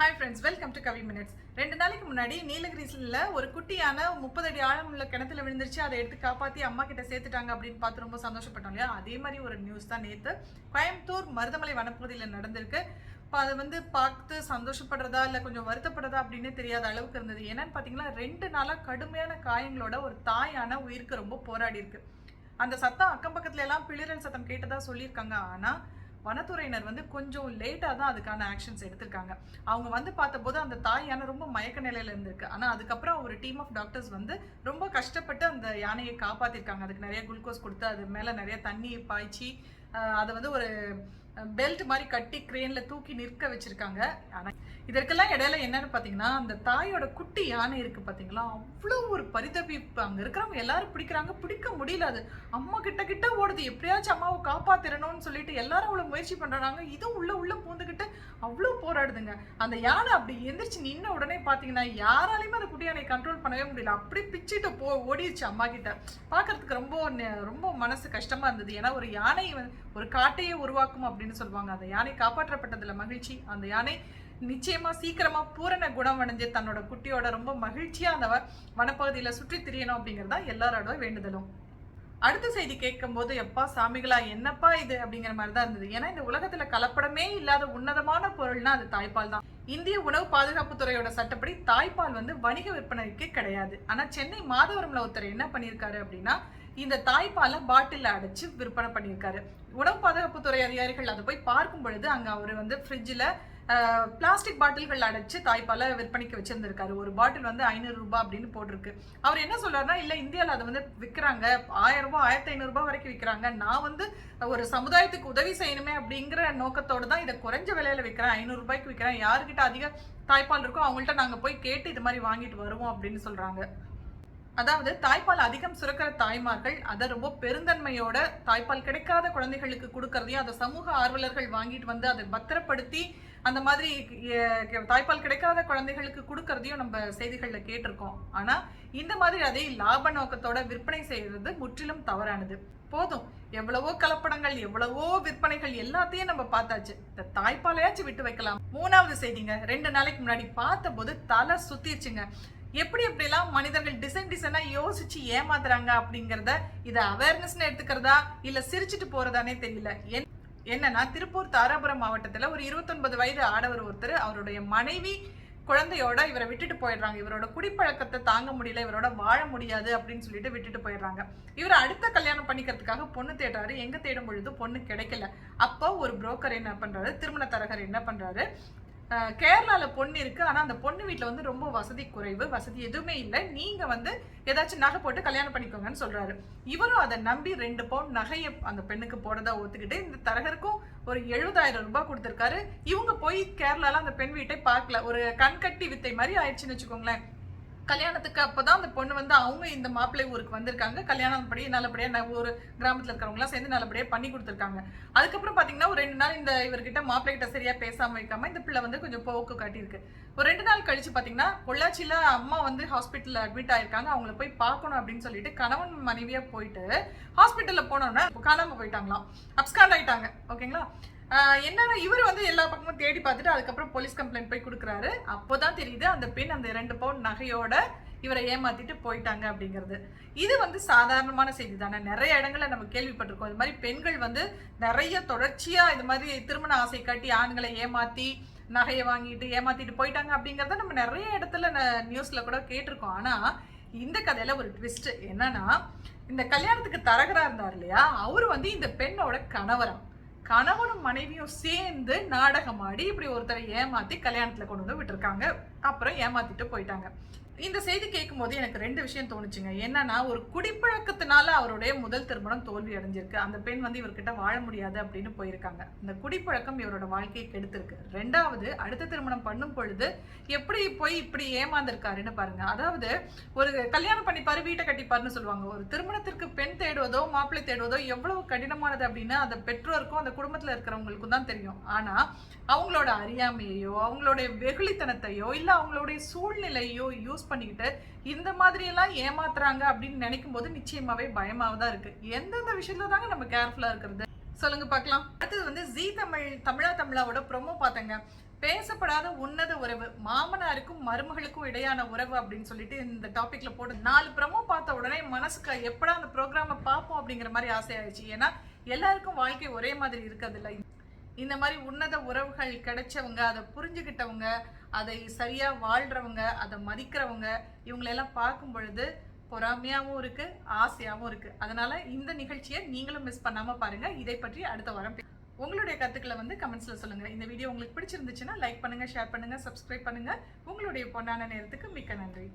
Hi friends welcome to Kavi minutes ரெண்டு நாளைக்கு முன்னாடி நீலகிரிஸில் ஒரு குட்டியான முப்பது அடி ஆழம் உள்ள கிணத்துல விழுந்துருச்சு. அதை எடுத்து காப்பாற்றி அம்மா கிட்ட சேர்த்துட்டாங்க அப்படின்னு பார்த்து ரொம்ப சந்தோஷப்பட்டோம் இல்லையா? அதே மாதிரி ஒரு நியூஸ் தான் நேற்று கோயம்புத்தூர் மருதமலை வனப்பகுதியில் நடந்திருக்கு. இப்போ அதை வந்து பார்த்து சந்தோஷப்படுறதா இல்லை கொஞ்சம் வருத்தப்படுறதா அப்படின்னு தெரியாத அளவுக்கு இருந்தது. என்னன்னு பார்த்தீங்கன்னா ரெண்டு நாளாக கடுமையான காயங்களோட ஒரு தாயான உயிருக்கு ரொம்ப போராடி இருக்கு. அந்த சத்தம் அக்கம் பக்கத்துல எல்லாம் பிளிரல் சத்தம் கேட்டதா சொல்லியிருக்காங்க. ஆனால் வனத்துறையினர் வந்து கொஞ்சம் லேட்டாக தான் அதுக்கான ஆக்ஷன்ஸ் எடுத்திருக்காங்க. அவங்க வந்து பார்த்தபோது அந்த தாய் யானை ரொம்ப மயக்க நிலையில இருந்திருக்கு. ஆனால் அதுக்கப்புறம் ஒரு டீம் ஆஃப் டாக்டர்ஸ் வந்து ரொம்ப கஷ்டப்பட்டு அந்த யானையை காப்பாற்றிருக்காங்க அதுக்கு நிறைய குளுக்கோஸ் கொடுத்து அது மேலே நிறைய தண்ணி பாய்ச்சி அதை வந்து ஒரு பெல்ட் மாதிரி கட்டி கிரேனில் தூக்கி நிற்க வச்சுருக்காங்க. ஆனால் இதற்கெல்லாம் இடையில என்னன்னு பார்த்தீங்கன்னா அந்த தாயோட குட்டி யானை இருக்குது பார்த்தீங்களா? அவ்வளோ ஒரு பரிதவிப்பு அங்கே இருக்கிறவங்க எல்லாரும் பிடிக்கிறாங்க. பிடிக்க முடியல அது. அம்மா கிட்ட கிட்ட ஓடுது. எப்படியாச்சும் அம்மாவை காப்பாத்திரணும்னு சொல்லிட்டு எல்லாரும் அவ்வளோ முயற்சி பண்ணுறாங்க இதுவும் உள்ள உள்ள பூந்துக்கிட்டு அவ்வளோ போராடுதுங்க. அந்த யானை அப்படி எந்திரிச்சு நின்ன உடனே பார்த்தீங்கன்னா யாராலையுமே அந்த குட்டி யானையை கண்ட்ரோல் பண்ணவே முடியல. அப்படி பிச்சுட்டு போ ஓடிடுச்சு அம்மா கிட்ட. பார்க்கறதுக்கு ரொம்ப ரொம்ப மனசு கஷ்டமாக இருந்தது. ஏன்னா ஒரு யானை வந்து ஒரு காட்டையே உருவாக்கும் அப்படின்னு சொல்லுவாங்க. அந்த யானை காப்பாற்றப்பட்டதுல மகிழ்ச்சி. அந்த யானை நிச்சயமா சீக்கிரமா பூரண குணம் அடைஞ்சு தன்னோட குட்டியோட ரொம்ப மகிழ்ச்சியா அந்த வ- வனப்பகுதியில சுற்றி திரியணும் அப்படிங்கிறதா எல்லாரோட வேண்டுதலும். அடுத்த செய்தி கேட்கும்போது எப்பா சாமிகளா என்னப்பா இது? அப்படிங்கிற மாதிரி தான் இருந்தது. ஏன்னா இந்த உலகத்துல கலப்படமே இல்லாத உன்னதமான பொருள்னா அது தாய்ப்பால் தான். இந்திய உணவு பாதுகாப்பு துறையோட சட்டப்படி தாய்ப்பால் வந்து வணிக விற்பனைக்கு கிடையாது. ஆனா சென்னை மாதவரம்ல ஒருத்தர் என்ன பண்ணியிருக்காரு அப்படின்னா இந்த தாய்ப்பாலை பாட்டில் அடைச்சு விற்பனை பண்ணியிருக்காரு. உணவு பாதுகாப்புத்துறை அதிகாரிகள் அதை போய் பார்க்கும் பொழுது அங்க அவர் வந்து ஃப்ரிட்ஜில் பிளாஸ்டிக் பாட்டில்கள் அடைச்சு தாய்ப்பாலை விற்பனைக்கு வச்சிருந்திருக்காரு. ஒரு பாட்டில் வந்து ஐநூறு ரூபாய் அப்படின்னு போட்டிருக்கு. அவர் என்ன சொல்றாருன்னா இல்ல இந்தியாவில் அதை வந்து விற்கிறாங்க ஆயிரம் ரூபாய் ஆயிரத்தி ஐநூறு ரூபாய் வரைக்கும் விற்கிறாங்க நான் வந்து ஒரு சமுதாயத்துக்கு உதவி செய்யணுமே அப்படிங்கிற நோக்கத்தோடு தான் இதை குறைஞ்ச விலையில விற்கிறேன் ஐநூறு ரூபாய்க்கு விற்கிறேன் யாருக்கிட்ட அதிக தாய்ப்பால் இருக்கோ அவங்கள்ட்ட நாங்கள் போய் கேட்டு இது மாதிரி வாங்கிட்டு வருவோம் அப்படின்னு சொல்றாங்க. அதாவது தாய்ப்பால் அதிகம் சுரக்கிற தாய்மார்கள் அதை ரொம்ப பெருந்தன்மையோட தாய்ப்பால் கிடைக்காத குழந்தைகளுக்கு கொடுக்கறதையும் அதை சமூக ஆர்வலர்கள் வாங்கிட்டு வந்து அதை பத்திரப்படுத்தி அந்த மாதிரி தாய்ப்பால் கிடைக்காத குழந்தைகளுக்கு கொடுக்கறதையும் நம்ம செய்திகளில் கேட்டிருக்கோம். ஆனால் இந்த மாதிரி அதை லாப நோக்கத்தோட விற்பனை செய்யறது முற்றிலும் தவறானது. போதும். எவ்வளவோ கலப்படங்கள் எவ்வளவோ விற்பனைகள் எல்லாத்தையும் நம்ம பார்த்தாச்சு. இந்த தாய்ப்பாலையாச்சும் விட்டு வைக்கலாம். மூணாவது செய்திங்க. ரெண்டு நாளைக்கு முன்னாடி பார்த்தபோது தலை சுத்திருச்சுங்க. எப்படி எப்படிலாம் மனிதர்கள் டிசைன் டிசைனாக யோசிச்சு ஏமாத்துறாங்க அப்படிங்கிறத இதை அவேர்னஸ்னு எடுத்துக்கிறதா இல்லை சிரிச்சிட்டு போறதானே தெரியல. என்- என்னன்னா திருப்பூர் தாராபுரம் மாவட்டத்தில் ஒரு 29 வயது ஆடவர் ஒருத்தர் அவருடைய மனைவி குழந்தையோட இவரை விட்டுட்டு போயிடுறாங்க. இவரோட குடிப்பழக்கத்தை தாங்க முடியல இவரோட வாழ முடியாது அப்படின்னு சொல்லிட்டு விட்டுட்டு போயிடுறாங்க. இவர் அடுத்த கல்யாணம் பண்ணிக்கிறதுக்காக பொண்ணு தேடுறாரு. எங்க தேடும் பொழுது பொண்ணு கிடைக்கல. அப்போ ஒரு புரோக்கர் என்ன பண்றாரு? திருமண தரகர் என்ன பண்றாரு? கேரளாவில் கேரளால பொண்ணு இருக்கு. ஆனா அந்த பொண்ணு வீட்டில் வந்து ரொம்ப வசதி குறைவு. வசதி எதுவுமே இல்லை. நீங்க வந்து ஏதாச்சும் நகை போட்டு கல்யாணம் பண்ணிக்கோங்கன்னு சொல்றாரு. இவரும் அதை நம்பி ரெண்டு பவுன் நகையை அந்த பெண்ணுக்கு போடதா ஒத்துக்கிட்டு இந்த தரகருக்கும் ஒரு எழுபதாயிரம் ரூபாய் கொடுத்துருக்காரு. இவங்க போய் கேரளால அந்த பெண் வீட்டை பார்க்கல. ஒரு கண்கட்டி வித்தை மாதிரி ஆயிடுச்சுன்னு வச்சுக்கோங்களேன். கல்யாணத்துக்கு அப்போதான் அந்த பொண்ணு வந்து அவங்க இந்த மாப்பிள்ளை ஊருக்கு வந்திருக்காங்க. கல்யாணம் படி நல்லபடியாக ஒரு கிராமத்தில் இருக்கிறவங்களாம் சேர்ந்து நல்லபடியாக பண்ணி கொடுத்துருக்காங்க. அதுக்கப்புறம் பார்த்தீங்கன்னா ஒரு ரெண்டு நாள் இந்த இவர்கிட்ட மாப்பிள்ளை கிட்ட சரியா பேசாம வைக்காம இந்த பிள்ளை வந்து கொஞ்சம் போக்கு காட்டியிருக்கு. ஒரு ரெண்டு நாள் கழிச்சு பார்த்தீங்கன்னா பொள்ளாச்சியில் அம்மா வந்து ஹாஸ்பிட்டலில் அட்மிட் ஆயிருக்காங்க. அவங்கள போய் பார்க்கணும் அப்படின்னு சொல்லிட்டு கணவன் மனைவியாக போயிட்டு ஹாஸ்பிட்டலில் போனோன்னா காணாமல் போயிட்டாங்களாம். அப்ஸ்காண்ட் ஆயிட்டாங்க. ஓகேங்களா என்னன்னா இவர் வந்து எல்லா பக்கமும் தேடி பார்த்துட்டு அதுக்கப்புறம் போலீஸ் கம்ப்ளைண்ட் போய் கொடுக்குறாரு. அப்போதான் தெரியுது அந்த பெண் அந்த ரெண்டு பவுன் நகையோட இவரை ஏமாத்திட்டு போயிட்டாங்க அப்படிங்கிறது. இது வந்து சாதாரணமான செய்தி தானே நிறைய இடங்கள்ல நம்ம கேள்விப்பட்டிருக்கோம். இது மாதிரி பெண்கள் வந்து நிறைய தொடர்ச்சியா இது மாதிரி திருமண ஆசை காட்டி ஆண்களை ஏமாத்தி நகையை வாங்கிட்டு ஏமாத்திட்டு போயிட்டாங்க அப்படிங்கிறத நம்ம நிறைய இடத்துல ந- நியூஸ்ல கூட கேட்டிருக்கோம். ஆனா இந்த கதையில ஒரு ட்விஸ்ட் என்னன்னா இந்த கல்யாணத்துக்கு தரகரா இருந்தார் இல்லையா? அவர் வந்து இந்த பெண்ணோட கணவரா. கணவனும் மனைவியும் சேர்ந்து நாடகம் ஆடி இப்படி ஒருத்தரை ஏமாத்தி கல்யாணத்துல கொண்டு வந்து விட்டுருக்காங்க. அப்புறம் ஏமாத்திட்டு போயிட்டாங்க. இந்த செய்தி கேட்கும்போது எனக்கு ரெண்டு விஷயம் தோணுச்சுங்க. என்னன்னா ஒரு குடிப்பழக்கத்தினால அவருடைய முதல் திருமணம் தோல்வி அடைஞ்சிருக்கு. அந்த பெண் வந்து இவர்கிட்ட வாழ முடியாது அப்படின்னு போயிருக்காங்க. இந்த குடிப்பழக்கம் இவரோட வாழ்க்கையை கெடுத்திருக்கு. ரெண்டாவது அடுத்த திருமணம் பண்ணும் பொழுது எப்படி போய் இப்படி ஏமாந்துருக்காருன்னு பாருங்க. அதாவது ஒரு கல்யாணம் பண்ணிப்பாரு வீட்டை கட்டிப்பாருன்னு சொல்லுவாங்க. ஒரு திருமணத்திற்கு பெண் தேடுவதோ மாப்பிள்ளை தேடுவதோ எவ்வளவு கடினமானது அப்படின்னு அந்த பெற்றோருக்கும் அந்த குடும்பத்தில் இருக்கிறவங்களுக்கும் தான் தெரியும். ஆனா அவங்களோட அறியாமையையோ அவங்களுடைய வெகுளித்தனத்தையோ இல்லை அவங்களுடைய சூழ்நிலையோ யூஸ் பண்ணிக்கிட்டு இந்த மாதிரி எல்லாம் ஏமாத்துறாங்க அப்படின்னு நினைக்கும் போது நிச்சயமாவே பயமாக தான் இருக்கு. எந்தெந்த விஷயத்துல தாங்க நம்ம கேர்ஃபுல்லா இருக்கிறது? சொல்லுங்க பார்க்கலாம். அடுத்தது வந்து ஜி தமிழ் தமிழா தமிழாவோட ப்ரொமோ பார்த்தங்க. பேசப்படாத உன்னத உறவு மாமனாருக்கும் மருமகளுக்கும் இடையான உறவு அப்படின்னு சொல்லிட்டு இந்த டாபிக்ல போட்டு நாலு ப்ரமோ பார்த்த உடனே மனசுக்கு எப்படா அந்த ப்ரோக்ராமை பார்ப்போம் அப்படிங்கிற மாதிரி ஆசையாயிடுச்சு. ஏன்னா எல்லாருக்கும் வாழ்க்கை ஒரே மாதிரி இருக்கிறது இல்லை இந்த மாதிரி உன்னத உறவுகள் கிடைச்சவங்க அதை புரிஞ்சுக்கிட்டவங்க அதை சரியாக வாழ்கிறவங்க அதை மதிக்கிறவங்க இவங்களெல்லாம் பார்க்கும் பொழுது பொறாமையாகவும் இருக்குது ஆசையாகவும் இருக்குது அதனால் இந்த நிகழ்ச்சியை நீங்களும் மிஸ் பண்ணாமல் பாருங்கள் இதை பற்றி அடுத்த வாரம் உங்களுடைய கருத்துக்களை வந்து கமெண்ட்ஸில் சொல்லுங்கள் இந்த வீடியோ உங்களுக்கு பிடிச்சிருந்துச்சுன்னா லைக் பண்ணுங்கள் ஷேர் பண்ணுங்கள் சப்ஸ்கிரைப் பண்ணுங்கள் உங்களுடைய பொன்னான நேரத்துக்கு மிக்க நன்றி.